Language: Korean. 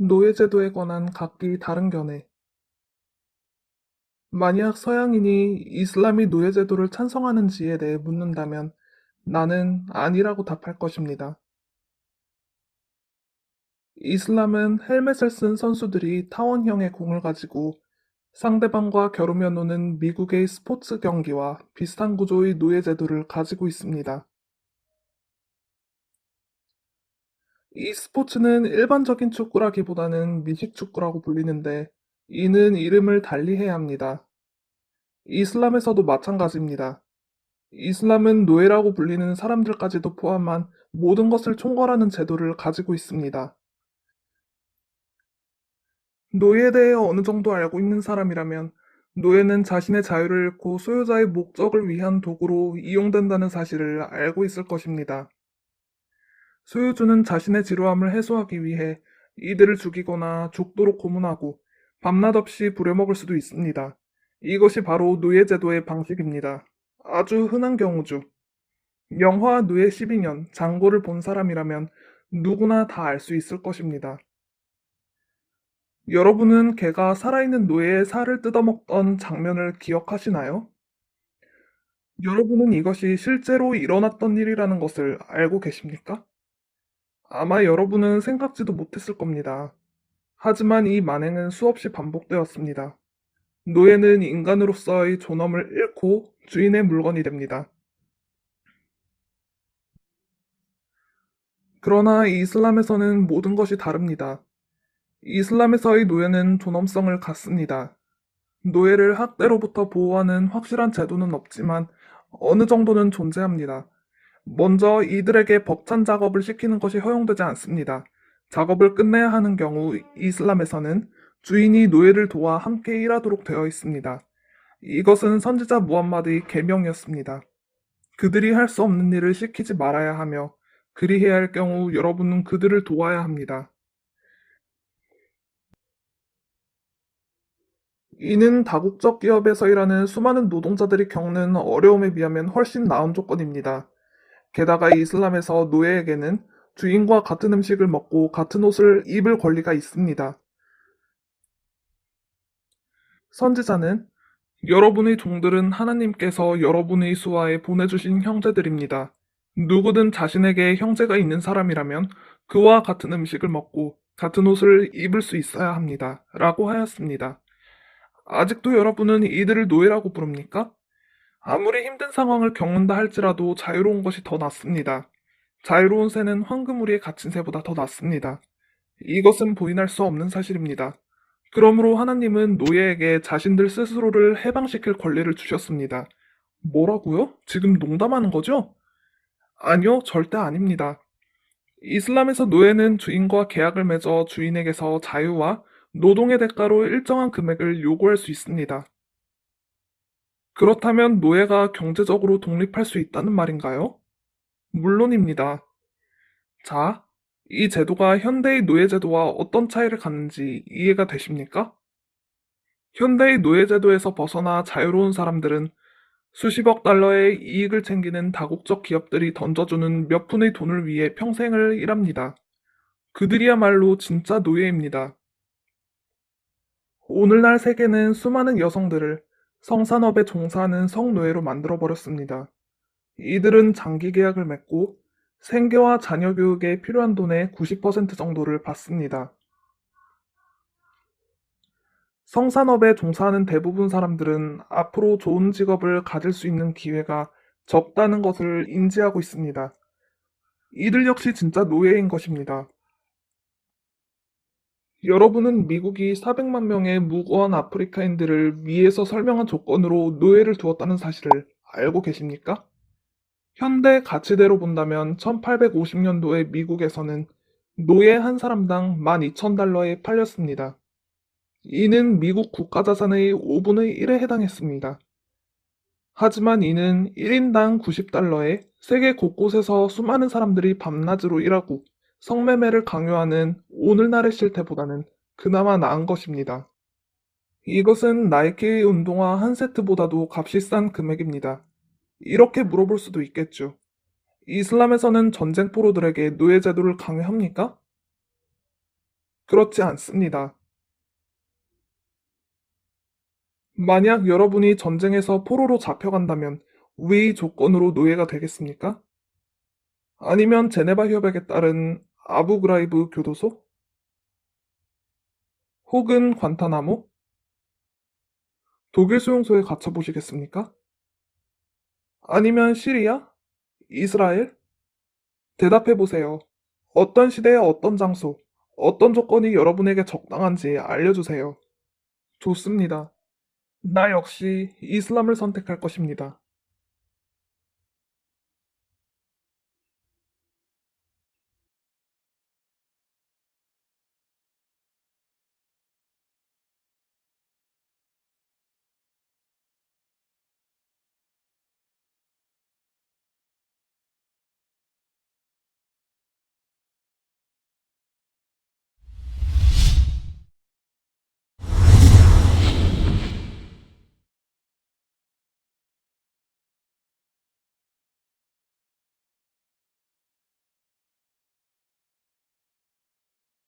노예제도에 관한 각기 다른 견해. 만약 서양인이 이슬람이 노예제도를 찬성하는지에 대해 묻는다면 나는 아니라고 답할 것입니다. 이슬람은 헬멧을 쓴 선수들이 타원형의 공을 가지고 상대방과 겨루며 노는 미국의 스포츠 경기와 비슷한 구조의 노예제도를 가지고 있습니다. 이 스포츠는 일반적인 축구라기보다는 미식 축구라고 불리는데 이는 이름을 달리 해야 합니다. 이슬람에서도 마찬가지입니다. 이슬람은 노예라고 불리는 사람들까지도 포함한 모든 것을 총괄하는 제도를 가지고 있습니다. 노예에 대해 어느 정도 알고 있는 사람이라면 노예는 자신의 자유를 잃고 소유자의 목적을 위한 도구로 이용된다는 사실을 알고 있을 것입니다. 소유주는 자신의 지루함을 해소하기 위해 이들을 죽이거나 죽도록 고문하고 밤낮 없이 부려먹을 수도 있습니다. 이것이 바로 노예제도의 방식입니다. 아주 흔한 경우죠. 영화 노예 12년 장고를 본 사람이라면 누구나 다 알 수 있을 것입니다. 여러분은 개가 살아있는 노예의 살을 뜯어먹던 장면을 기억하시나요? 여러분은 이것이 실제로 일어났던 일이라는 것을 알고 계십니까? 아마 여러분은 생각지도 못했을 겁니다. 하지만 이 만행은 수없이 반복되었습니다. 노예는 인간으로서의 존엄을 잃고 주인의 물건이 됩니다. 그러나 이슬람에서는 모든 것이 다릅니다. 이슬람에서의 노예는 존엄성을 갖습니다. 노예를 학대로부터 보호하는 확실한 제도는 없지만 어느 정도는 존재합니다. 먼저 이들에게 벅찬 작업을 시키는 것이 허용되지 않습니다. 작업을 끝내야 하는 경우 이슬람에서는 주인이 노예를 도와 함께 일하도록 되어 있습니다. 이것은 선지자 무함마드의 계명이었습니다. 그들이 할 수 없는 일을 시키지 말아야 하며 그리해야 할 경우 여러분은 그들을 도와야 합니다. 이는 다국적 기업에서 일하는 수많은 노동자들이 겪는 어려움에 비하면 훨씬 나은 조건입니다. 게다가 이슬람에서 노예에게는 주인과 같은 음식을 먹고 같은 옷을 입을 권리가 있습니다. 선지자는 여러분의 종들은 하나님께서 여러분의 수하에 보내주신 형제들입니다. 누구든 자신에게 형제가 있는 사람이라면 그와 같은 음식을 먹고 같은 옷을 입을 수 있어야 합니다. 라고 하였습니다. 아직도 여러분은 이들을 노예라고 부릅니까? 아무리 힘든 상황을 겪는다 할지라도 자유로운 것이 더 낫습니다. 자유로운 새는 황금우리에 갇힌 새보다 더 낫습니다. 이것은 부인할 수 없는 사실입니다. 그러므로 하나님은 노예에게 자신들 스스로를 해방시킬 권리를 주셨습니다. 뭐라고요? 지금 농담하는 거죠? 아니요, 절대 아닙니다. 이슬람에서 노예는 주인과 계약을 맺어 주인에게서 자유와 노동의 대가로 일정한 금액을 요구할 수 있습니다. 그렇다면 노예가 경제적으로 독립할 수 있다는 말인가요? 물론입니다. 자, 이 제도가 현대의 노예제도와 어떤 차이를 갖는지 이해가 되십니까? 현대의 노예제도에서 벗어나 자유로운 사람들은 수십억 달러의 이익을 챙기는 다국적 기업들이 던져주는 몇 푼의 돈을 위해 평생을 일합니다. 그들이야말로 진짜 노예입니다. 오늘날 세계는 수많은 여성들을 성산업에 종사하는 성노예로 만들어버렸습니다. 이들은 장기 계약을 맺고 생계와 자녀 교육에 필요한 돈의 90% 정도를 받습니다. 성산업에 종사하는 대부분 사람들은 앞으로 좋은 직업을 가질 수 있는 기회가 적다는 것을 인지하고 있습니다. 이들 역시 진짜 노예인 것입니다. 여러분은 미국이 400만 명의 무고한 아프리카인들을 위에서 설명한 조건으로 노예를 두었다는 사실을 알고 계십니까? 현대 가치대로 본다면 1850년도에 미국에서는 노예 한 사람당 12,000달러에 팔렸습니다. 이는 미국 국가자산의 5분의 1에 해당했습니다. 하지만 이는 1인당 90달러에 세계 곳곳에서 수많은 사람들이 밤낮으로 일하고 성매매를 강요하는 오늘날의 실태보다는 그나마 나은 것입니다. 이것은 나이키의 운동화 한 세트보다도 값이 싼 금액입니다. 이렇게 물어볼 수도 있겠죠. 이슬람에서는 전쟁 포로들에게 노예 제도를 강요합니까? 그렇지 않습니다. 만약 여러분이 전쟁에서 포로로 잡혀간다면 왜이 조건으로 노예가 되겠습니까? 아니면 제네바 협약에 따른 아부그라이브 교도소? 혹은 관타나모? 독일 수용소에 갇혀 보시겠습니까? 아니면 시리아? 이스라엘? 대답해 보세요. 어떤 시대에 어떤 장소, 어떤 조건이 여러분에게 적당한지 알려주세요. 좋습니다. 나 역시 이슬람을 선택할 것입니다.